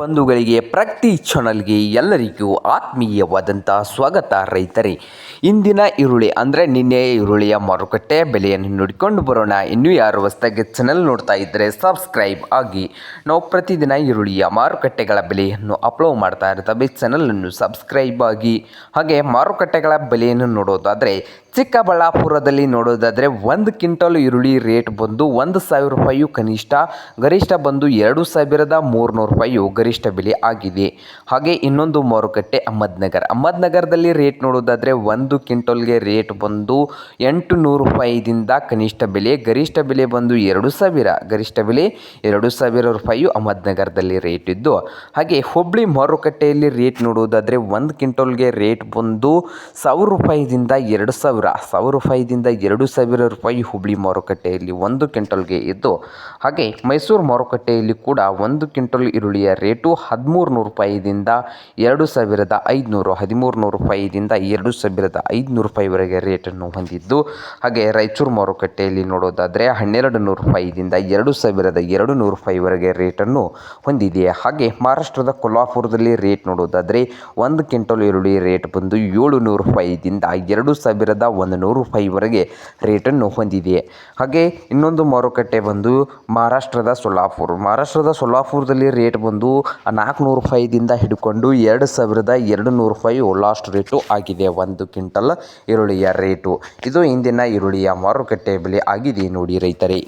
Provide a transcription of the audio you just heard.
ಬಂಧುಗಳಿಗೆ ಪ್ರತಿ ಚಾನಲ್ಗೆ ಎಲ್ಲರಿಗೂ ಆತ್ಮೀಯವಾದಂಥ ಸ್ವಾಗತ ರೈತರೇ. ಇಂದಿನ ಈರುಳ್ಳಿ ಅಂದರೆ ನಿನ್ನೆ ಈರುಳ್ಳಿಯ ಮಾರುಕಟ್ಟೆ ಬೆಲೆಯನ್ನು ನೋಡಿಕೊಂಡು ಬರೋಣ. ಇನ್ನೂ ಯಾರು ಹೊಸದಾಗಿ ಚಾನಲ್ ನೋಡ್ತಾ ಇದ್ದರೆ ಸಬ್ಸ್ಕ್ರೈಬ್ ಆಗಿ. ನಾವು ಪ್ರತಿದಿನ ಈರುಳ್ಳಿಯ ಮಾರುಕಟ್ಟೆಗಳ ಬೆಲೆಯನ್ನು ಅಪ್ಲೋಡ್ ಮಾಡ್ತಾ ಇರ್ತವೆ. ಚಾನಲನ್ನು ಸಬ್ಸ್ಕ್ರೈಬ್ ಆಗಿ. ಹಾಗೆ ಮಾರುಕಟ್ಟೆಗಳ ಬೆಲೆಯನ್ನು ನೋಡೋದಾದರೆ ಚಿಕ್ಕಬಳ್ಳಾಪುರದಲ್ಲಿ ನೋಡೋದಾದರೆ ಒಂದು ಕ್ವಿಂಟಲ್ ಈರುಳ್ಳಿ ರೇಟ್ ಬಂದು ಒಂದು ಸಾವಿರ ರೂಪಾಯಿ ಕನಿಷ್ಠ, ಗರಿಷ್ಠ ಬಂದು ಎರಡು ಸಾವಿರದ ಮೂರುನೂರು ರೂಪಾಯಿ ಗರಿಷ್ಠ ಬೆಲೆ ಆಗಿದೆ. ಹಾಗೆ ಇನ್ನೊಂದು ಮಾರುಕಟ್ಟೆ ಅಹಮದ್ನಗರ್. ಅಹಮದ್ನಗರದಲ್ಲಿ ರೇಟ್ ನೋಡೋದಾದರೆ ಒಂದು ಕ್ವಿಂಟಲ್ಗೆ ರೇಟ್ ಬಂದು ಎಂಟು ನೂರು ರೂಪಾಯಿದಿಂದ ಕನಿಷ್ಠ ಬೆಲೆ, ಗರಿಷ್ಠ ಬೆಲೆ ಬಂದು ಎರಡು ಸಾವಿರ, ಗರಿಷ್ಠ ಬೆಲೆ ಎರಡು ಸಾವಿರ ರೂಪಾಯಿಯು ಅಹಮದ್ನಗರದಲ್ಲಿ ರೇಟ್ ಇದ್ದು, ಹಾಗೆ ಹುಬ್ಳಿ ಮಾರುಕಟ್ಟೆಯಲ್ಲಿ ರೇಟ್ ನೋಡೋದಾದರೆ ಒಂದು ಕ್ವಿಂಟಲ್ಗೆ ರೇಟ್ ಬಂದು ಸಾವಿರ ರೂಪಾಯಿದಿಂದ ಎರಡು ಸಾವಿರ ಸಾವಿರ ರೂಪಾಯಿದಿಂದ ಎರಡು ಸಾವಿರ ರೂಪಾಯಿ ಹುಬ್ಳಿ ಮಾರುಕಟ್ಟೆಯಲ್ಲಿ ಒಂದು ಕ್ವಿಂಟಲ್ಗೆ ಇದ್ದು, ಹಾಗೆ ಮೈಸೂರು ಮಾರುಕಟ್ಟೆಯಲ್ಲಿ ಕೂಡ ಒಂದು ಕ್ವಿಂಟಲ್ ಈರುಳ್ಳಿಯ ರೇಟು ಹದಿಮೂರು ನೂರು ರೂಪಾಯಿದಿಂದ ಎರಡು ಸಾವಿರದ ಐದುನೂರು ಹದಿಮೂರು ನೂರು ರೂಪಾಯಿದಿಂದ ಎರಡು ಸಾವಿರದ ಐದುನೂರು ರೂಪಾಯಿವರೆಗೆ ರೇಟನ್ನು ಹೊಂದಿದ್ದು, ಹಾಗೆ ರಾಯಚೂರು ಮಾರುಕಟ್ಟೆಯಲ್ಲಿ ನೋಡೋದಾದರೆ ಹನ್ನೆರಡು ನೂರು ರೂಪಾಯಿದಿಂದ ಎರಡು ಸಾವಿರದ ಎರಡು ನೂರು ರೂಪಾಯಿವರೆಗೆ ರೇಟನ್ನು ಹೊಂದಿದೆ. ಹಾಗೆ ಮಹಾರಾಷ್ಟ್ರದ ಕೊಲ್ಹಾಪುರದಲ್ಲಿ ರೇಟ್ ನೋಡೋದಾದರೆ ಒಂದು ಕ್ವಿಂಟಲ್ ಈರುಳ್ಳಿ ರೇಟ್ ಬಂದು ಏಳು ನೂರು ರೂಪಾಯಿದಿಂದ ಎರಡು ಸಾವಿರದ ಒಂದು ನೂರು ರೂಪಾಯಿವರೆಗೆ ರೇಟನ್ನು ಹೊಂದಿದೆ. ಹಾಗೆ ಇನ್ನೊಂದು ಮಾರುಕಟ್ಟೆ ಬಂದು ಮಹಾರಾಷ್ಟ್ರದ ಸೊಲ್ಲಾಪುರ. ಮಹಾರಾಷ್ಟ್ರದ ಸೊಲ್ಲಾಪುರದಲ್ಲಿ ರೇಟ್ ಬಂದು ನಾಲ್ಕುನೂರು ರೂಪಾಯಿದಿಂದ ಹಿಡ್ಕೊಂಡು ಎರಡು ಸಾವಿರದ ಎರಡು ನೂರು ರೂಪಾಯಿ ಲಾಸ್ಟ್ ರೇಟು ಆಗಿದೆ. ಒಂದು ಕ್ವಿಂಟಲ್ ಈರುಳ್ಳಿಯ ರೇಟು ಇದು ಇಂದಿನ ಈರುಳ್ಳಿಯ ಮಾರುಕಟ್ಟೆ ಬೆಲೆ ಆಗಿದೆ ನೋಡಿ ರೈತರೇ.